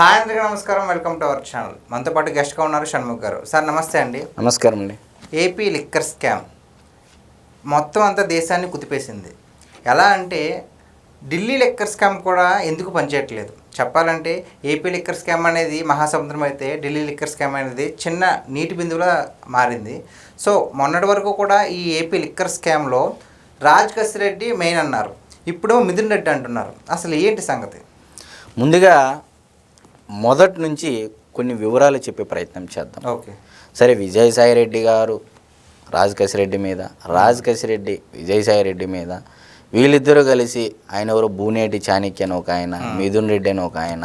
Hi అందరికీ నమస్కారం welcome to our channel. మనతో పాటు గెస్ట్గా ఉన్నారు షణ్ముఖ్ గారు. సార్ నమస్తే అండి. నమస్కారం అండి. ఏపీ లిక్కర్ స్కామ్ మొత్తం అంతా దేశాన్ని కుదిపేసింది. ఎలా అంటే ఢిల్లీ లిక్కర్ స్కామ్ కూడా ఎందుకు పనిచేయట్లేదు? చెప్పాలంటే ఏపీ లిక్కర్ స్కామ్ అనేది మహాసముద్రం అయితే ఢిల్లీ లిక్కర్ స్కామ్ అనేది చిన్న నీటి బిందువులా మారింది. సో మొన్నటి వరకు కూడా ఈ ఏపీ లిక్కర్ స్కామ్లో రాజ్ కసిరెడ్డి మెయిన్ అన్నారు. ఇప్పుడు మిథున్ రెడ్డి అంటున్నారు. అసలు ఏంటి సంగతి? ముందుగా మొదటి నుంచి కొన్ని వివరాలు చెప్పే ప్రయత్నం చేద్దాం. ఓకే. సరే విజయసాయి రెడ్డి గారు రాజ్ కసిరెడ్డి మీద రాజ్ కసిరెడ్డి విజయసాయి రెడ్డి మీద వీళ్ళిద్దరూ కలిసి ఆయన ఎవరు? భూనేటి చాణక్య అని ఒక ఆయన మిథున్ రెడ్డి అని ఒక ఆయన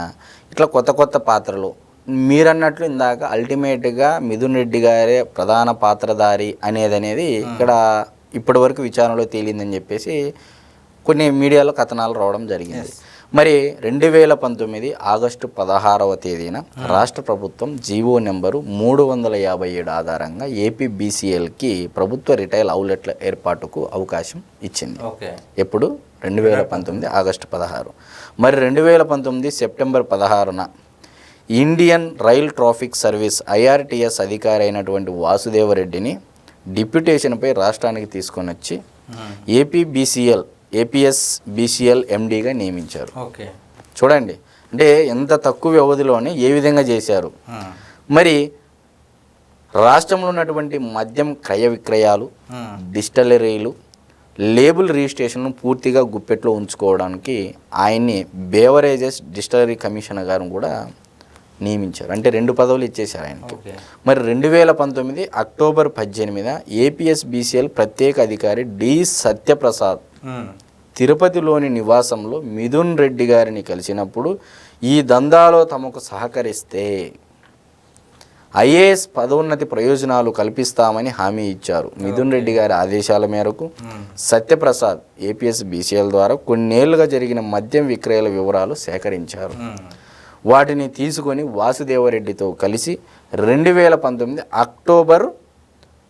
ఇట్లా కొత్త కొత్త పాత్రలు. మీరన్నట్లు ఇందాక అల్టిమేట్గా మిథున్ రెడ్డి గారే ప్రధాన పాత్రధారి అనేది అనేది ఇక్కడ ఇప్పటి వరకు విచారణలో తేలిందని చెప్పేసి కొన్ని మీడియాలో కథనాలు రావడం జరిగింది. మరి రెండు వేల పంతొమ్మిది ఆగస్టు పదహారవ తేదీన రాష్ట్ర ప్రభుత్వం జీవో నెంబరు మూడు వందల యాభై ఏడు ఆధారంగా ఏపీ బీసీఎల్కి ప్రభుత్వ రిటైల్ అవుట్లెట్ల ఏర్పాటుకు అవకాశం ఇచ్చింది. ఎప్పుడు? రెండు వేల పంతొమ్మిది ఆగస్టు పదహారు. మరి రెండు వేల పంతొమ్మిది సెప్టెంబర్ పదహారున Indian rail traffic service IRTS అధికారి అయినటువంటి వాసుదేవరెడ్డిని డిప్యుటేషన్పై రాష్ట్రానికి తీసుకొని వచ్చి ఏపీ బీసీఎల్ ఏపీఎస్ బీసీఎల్ ఎండీగా నియమించారు. ఓకే. చూడండి. అంటే ఎంత తక్కువ వ్యవధిలోనే ఏ విధంగా చేశారు. మరి రాష్ట్రంలో ఉన్నటువంటి మద్యం క్రయ విక్రయాలు డిస్టలరీలు లేబుల్ రిజిస్ట్రేషన్ను పూర్తిగా గుప్పెట్లో ఉంచుకోవడానికి ఆయన్ని బేవరేజెస్ డిస్టలరీ కమిషనర్ గారు కూడా నియమించారు. అంటే రెండు పదవులు ఇచ్చేశారు ఆయనకి. మరి రెండు వేల పంతొమ్మిది అక్టోబర్ పద్దెనిమిద ఏపీఎస్ బీసీఎల్ ప్రత్యేక అధికారి డి సత్యప్రసాద్ తిరుపతిలోని నివాసంలో మిథున్ రెడ్డి గారిని కలిసినప్పుడు ఈ దందాలో తమకు సహకరిస్తే ఐఏఎస్ పదోన్నతి ప్రయోజనాలు కల్పిస్తామని హామీ ఇచ్చారు. మిథున్ రెడ్డి గారి ఆదేశాల మేరకు సత్యప్రసాద్ ఏపీఎస్ బీసీఎల్ ద్వారా కొన్నేళ్ళుగా జరిగిన మద్యం విక్రయాల వివరాలు సేకరించారు. వాటిని తీసుకొని వాసుదేవరెడ్డితో కలిసి రెండు వేల పంతొమ్మిది అక్టోబర్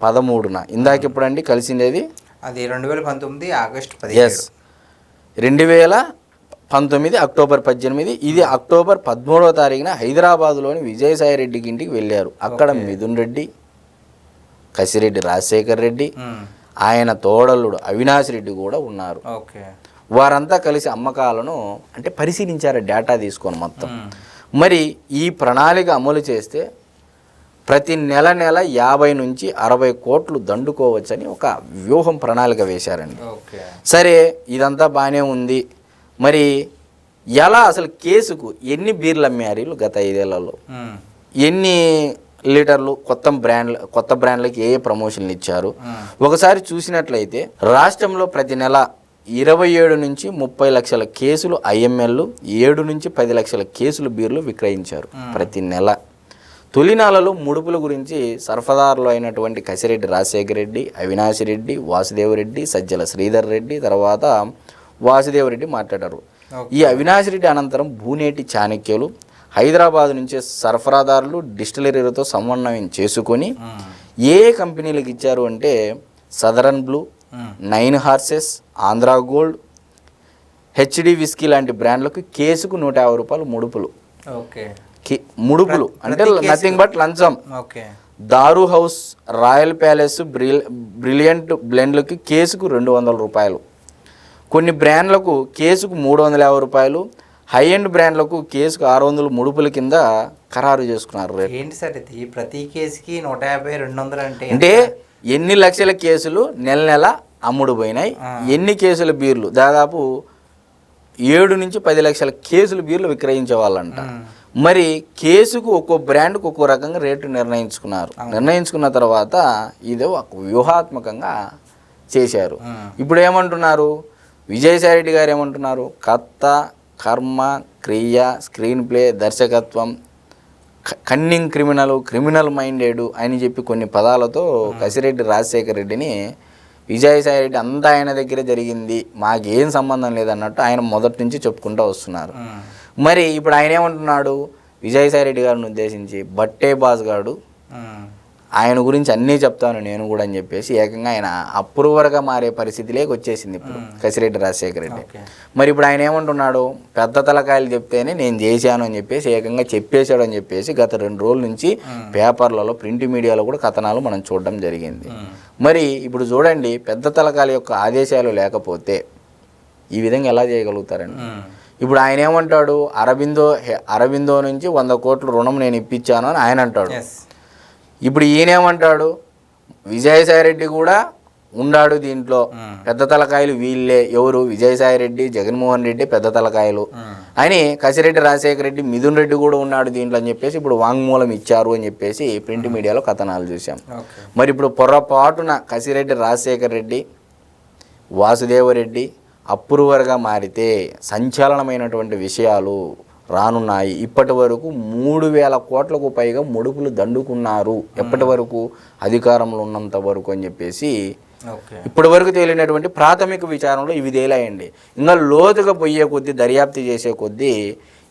పదమూడున ఇందాక ఎప్పుడండి కలిసిండేది అది రెండు వేల పంతొమ్మిది ఆగస్ట్ ఎస్ పదిహేడు. రెండు వేల పంతొమ్మిది అక్టోబర్ పద్దెనిమిది. ఇది అక్టోబర్ పదమూడవ తారీఖున హైదరాబాదులోని విజయసాయి రెడ్డికి ఇంటికి వెళ్ళారు. అక్కడ మిథున్ రెడ్డి కసిరెడ్డి రాజశేఖర్ రెడ్డి. ఆయన తోడల్లుడు అవినాష్ రెడ్డి కూడా ఉన్నారు. ఓకే. వారంతా కలిసి అమ్మకాలను అంటే పరిశీలించారు డేటా తీసుకొని మొత్తం. మరి ఈ ప్రణాళిక అమలు చేస్తే ప్రతి నెల నెల యాభై నుంచి అరవై కోట్లు దండుకోవచ్చని ఒక వ్యూహం ప్రణాళిక వేశారండి. సరే ఇదంతా బాగానే ఉంది. మరి ఎలా అసలు కేసుకు ఎన్ని బీర్లు అమ్మారు గత ఐదేళ్ళలో. ఎన్ని లీటర్లు కొత్త బ్రాండ్ల కొత్త బ్రాండ్లకి ఏ ఏ ప్రమోషన్లు ఇచ్చారు. ఒకసారి చూసినట్లయితే రాష్ట్రంలో ప్రతి నెల ఇరవై ఏడు నుంచి ముప్పై లక్షల కేసులు ఐఎంఎల్ ఏడు నుంచి పది లక్షల కేసులు బీర్లు విక్రయించారు ప్రతి నెల. తొలినాలలో ముడుపుల గురించి సరఫదారులు అయినటువంటి కసిరెడ్డి రాజశేఖర రెడ్డి అవినాష్ రెడ్డి వాసుదేవరెడ్డి సజ్జల శ్రీధర్ రెడ్డి తర్వాత వాసుదేవరెడ్డి మాట్లాడారు ఈ అవినాష్ రెడ్డి అనంతరం భూనేటి చాణక్యులు హైదరాబాద్ నుంచి సరఫరాదారులు డిస్టిలరీలతో సమన్వయం చేసుకొని. ఏ కంపెనీలకు ఇచ్చారు అంటే southern blue. Nine horses Andhra gold HD whisky లాంటి బ్రాండ్లకు కేసుకు నూట యాభై రూపాయలు ముడుపులు ఓకే ముడుపులు అంటే నథింగ్ బట్ లంచం. Okay. Daru house royal palace bril brilliant బ్లెండ్లకి కేసుకు రెండు వందల రూపాయలు. కొన్ని బ్రాండ్లకు కేసుకు మూడు వందల యాభై రూపాయలు. హై ఎండ్ బ్రాండ్లకు కేసుకు ఆరు వందలు ముడుపుల కింద ఖరారు చేసుకున్నారు ఏంటి సార్ ఇది? ప్రతి కేసుకి నూట యాభై రెండు వందలు అంటే అంటే ఎన్ని లక్షల కేసులు నెల నెల అమ్ముడు పోయినాయి. ఎన్ని కేసుల బీర్లు? దాదాపు ఏడు నుంచి పది లక్షల కేసులు బీర్లు విక్రయించే వాళ్ళంట. మరి కేసుకు ఒక్కో బ్రాండ్కు ఒక్కో రకంగా రేటు నిర్ణయించుకున్నారు. నిర్ణయించుకున్న తర్వాత ఇది ఒక వ్యూహాత్మకంగా చేశారు. ఇప్పుడు ఏమంటున్నారు? విజయసాయి రెడ్డి గారు ఏమంటున్నారు? కర్త కర్మ క్రియ స్క్రీన్ ప్లే దర్శకత్వం కన్నింగ్ క్రిమినల్ క్రిమినల్ మైండెడ్ అని చెప్పి కొన్ని పదాలతో కసిరెడ్డి రాజశేఖర రెడ్డిని విజయసాయి రెడ్డి అంతా ఆయన దగ్గరే జరిగింది మాకేం సంబంధం లేదన్నట్టు ఆయన మొదటి నుంచి చెప్పుకుంటూ వస్తున్నారు. మరి ఇప్పుడు ఆయన ఏమంటున్నాడు? విజయసాయి రెడ్డి గారిని ఉద్దేశించి బట్టే బాస్ మ్మ్. ఆయన గురించి అన్నీ చెప్తాను నేను కూడా అని చెప్పేసి ఏకంగా ఆయన అప్రూవర్గా మారే పరిస్థితిలోకి వచ్చేసింది ఇప్పుడు కసిరెడ్డి రాజశేఖర రెడ్డి. మరి ఇప్పుడు ఆయన ఏమంటున్నాడు? పెద్ద తలకాయలు చెప్తేనే నేను చేశాను అని చెప్పేసి ఏకంగా చెప్పేశాడు అని చెప్పేసి గత రెండు రోజుల నుంచి పేపర్లలో ప్రింట్ మీడియాలో కూడా కథనాలు మనం చూడడం జరిగింది. మరి ఇప్పుడు చూడండి పెద్ద తలకాయల యొక్క ఆదేశాలు లేకపోతే ఈ విధంగా ఎలా చేయగలుగుతారండి? ఇప్పుడు ఆయన ఏమంటాడు? అరబిందో అరబిందో నుంచి వంద కోట్ల రుణం నేను ఇప్పించాను అని ఆయన అంటాడు. ఇప్పుడు ఈయనేమంటాడు విజయసాయిరెడ్డి కూడా ఉండాడు దీంట్లో. మ్మ్. పెద్ద తలకాయలు వీళ్ళే. ఎవరు? విజయసాయిరెడ్డి జగన్మోహన్ రెడ్డి పెద్ద తలకాయలు. అని కసిరెడ్డి రాజశేఖర రెడ్డి మిథున్ రెడ్డి కూడా ఉన్నాడు దీంట్లో అని చెప్పేసి ఇప్పుడు వాంగ్మూలం ఇచ్చారు అని చెప్పేసి ప్రింట్ మీడియాలో కథనాలు చూసాం మరి ఇప్పుడు పొరపాటున కసిరెడ్డి రాజశేఖర రెడ్డి వాసుదేవరెడ్డి అప్రూవర్గా మారితే సంచలనమైనటువంటి విషయాలు రానున్నాయి. ఇప్పటి వరకు మూడు వేల కోట్లకు పైగా ముడుపులు దండుకున్నారు. ఎప్పటి వరకు? అధికారంలో ఉన్నంత వరకు అని చెప్పేసి ఇప్పటి వరకు తేలినటువంటి ప్రాథమిక విచారణలో ఇవి తేలాయండి. ఇంకా లోతుగా పోయే కొద్దీ దర్యాప్తు చేసే కొద్దీ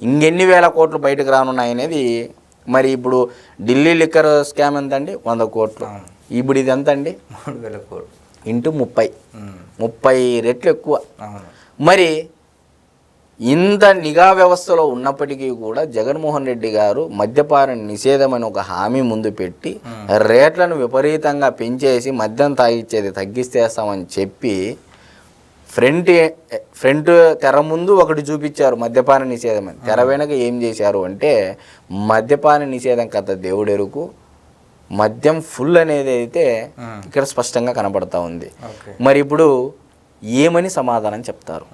ఇంకెన్ని వేల కోట్లు బయటకు రానున్నాయి అనేది మరి ఇప్పుడు ఢిల్లీ లిక్కర్ స్కామ్ ఎంత అండి వంద కోట్లు. ఇప్పుడు ఇది ఎంత అండి మూడు వేల కోట్లు. ఇంటూ ముప్పై. ముప్పై రెట్లు ఎక్కువ. మరి ఇంత నిఘా వ్యవస్థలో ఉన్నప్పటికీ కూడా జగన్మోహన్ రెడ్డి గారు మద్యపాన నిషేధం అని ఒక హామీ ముందు పెట్టి రేట్లను విపరీతంగా పెంచేసి మద్యం తాగిచ్చేది తగ్గిస్తేస్తామని చెప్పి ఫ్రంట్ ఫ్రంట్ తెర ముందు ఒకటి చూపించారు మద్యపాన నిషేధం అని. తెర వెనక ఏం చేశారు అంటే మద్యపాన నిషేధం కథ దేవుడెరుకు మద్యం ఫుల్ అనేది అయితే. ఇక్కడ స్పష్టంగా కనబడతా ఉంది. మరి ఇప్పుడు ఏమని సమాధానం చెప్తారు.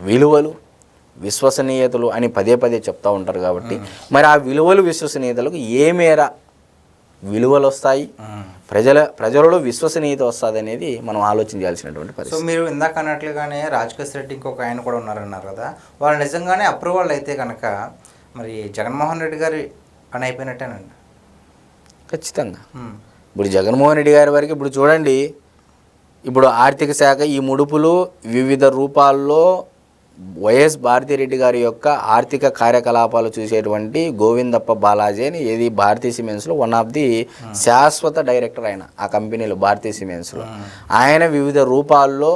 విలువలు విశ్వసనీయతలు అని పదే పదే చెప్తా ఉంటారు కాబట్టి మరి ఆ విలువలు విశ్వసనీయతలకు ఏ మేర విలువలు వస్తాయి. ప్రజల ప్రజలలో విశ్వసనీయత వస్తుంది అనేది మనం ఆలోచన చేయాల్సినటువంటి సో పరిస్థితి. మీరు ఇందాక అన్నట్లుగానే రాజకేశ్ రెడ్డి ఇంకొక ఆయన కూడా ఉన్నారన్నారు కదా. వాళ్ళు నిజంగానే అప్రూవల్ అయితే కనుక మరి జగన్మోహన్ రెడ్డి గారి పని అయిపోయినట్టేనండి. ఖచ్చితంగా. ఇప్పుడు జగన్మోహన్ రెడ్డి గారి వరకు ఇప్పుడు చూడండి ఇప్పుడు ఆర్థిక శాఖ ఈ ముడుపులు వివిధ రూపాల్లో వైఎస్ భారతిరెడ్డి గారి యొక్క ఆర్థిక కార్యకలాపాలు చూసేటువంటి గోవిందప్ప బాలాజీ అని ఏది భారతీ సిమెంట్స్లో వన్ ఆఫ్ ది శాశ్వత డైరెక్టర్ ఆయన ఆ కంపెనీలో భారతీ సిమెంట్స్లో. ఆయన వివిధ రూపాల్లో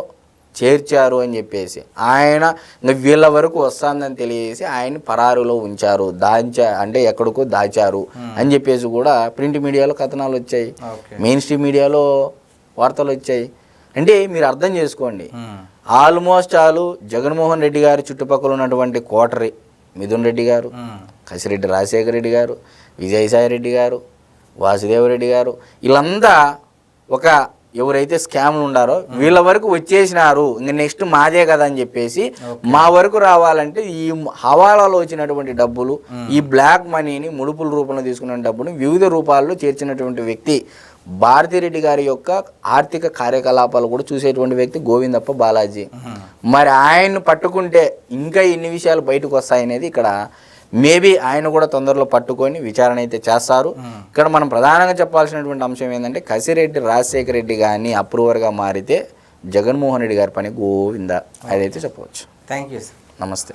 చేర్చారు అని చెప్పేసి. ఆయన ఇంకా వీళ్ళ వరకు వస్తుందని తెలియజేసి ఆయన పరారులో ఉంచారు. దాచా అంటే ఎక్కడికో దాచారు. అని చెప్పేసి కూడా ప్రింట్ మీడియాలో కథనాలు వచ్చాయి. మెయిన్ స్ట్రీమ్ మీడియాలో వార్తలు వచ్చాయి. అంటే మీరు అర్థం చేసుకోండి. ఉమ్. ఆల్మోస్ట్ ఆలు జగన్మోహన్ రెడ్డి గారి చుట్టుపక్కల ఉన్నటువంటి కోటరి మిథున్ రెడ్డి గారు ఉమ్. కసిరెడ్డి రాజశేఖర రెడ్డి గారు విజయసాయి రెడ్డి గారు వాసుదేవరెడ్డి గారు వీళ్ళంతా ఒక ఎవరైతే స్కామ్లు ఉండారో వీళ్ళ వరకు వచ్చేసినారు. ఇంక నెక్స్ట్ మాదే కదా అని చెప్పేసి మా వరకు రావాలంటే ఈ హవాలాలో వచ్చినటువంటి డబ్బులు ఈ బ్లాక్ మనీని ముడుపుల రూపంలో తీసుకున్న డబ్బుని వివిధ రూపాల్లో చేర్చినటువంటి వ్యక్తి భారతిరెడ్డి గారి యొక్క ఆర్థిక కార్యకలాపాలు కూడా చూసేటువంటి వ్యక్తి గోవిందప్ప బాలాజీ. మరి ఆయన్ను పట్టుకుంటే ఇంకా ఎన్ని విషయాలు బయటకు వస్తాయనేది ఇక్కడ మేబీ ఆయన కూడా తొందరలో పట్టుకొని విచారణ అయితే చేస్తారు. ఇక్కడ మనం ప్రధానంగా చెప్పాల్సినటువంటి అంశం ఏంటంటే కసిరెడ్డి రాజశేఖర రెడ్డి కానీ అప్రూవర్గా మారితే జగన్మోహన్ రెడ్డి గారి పని గోవింద. అదైతే చెప్పవచ్చు. థ్యాంక్ యూ సార్ నమస్తే.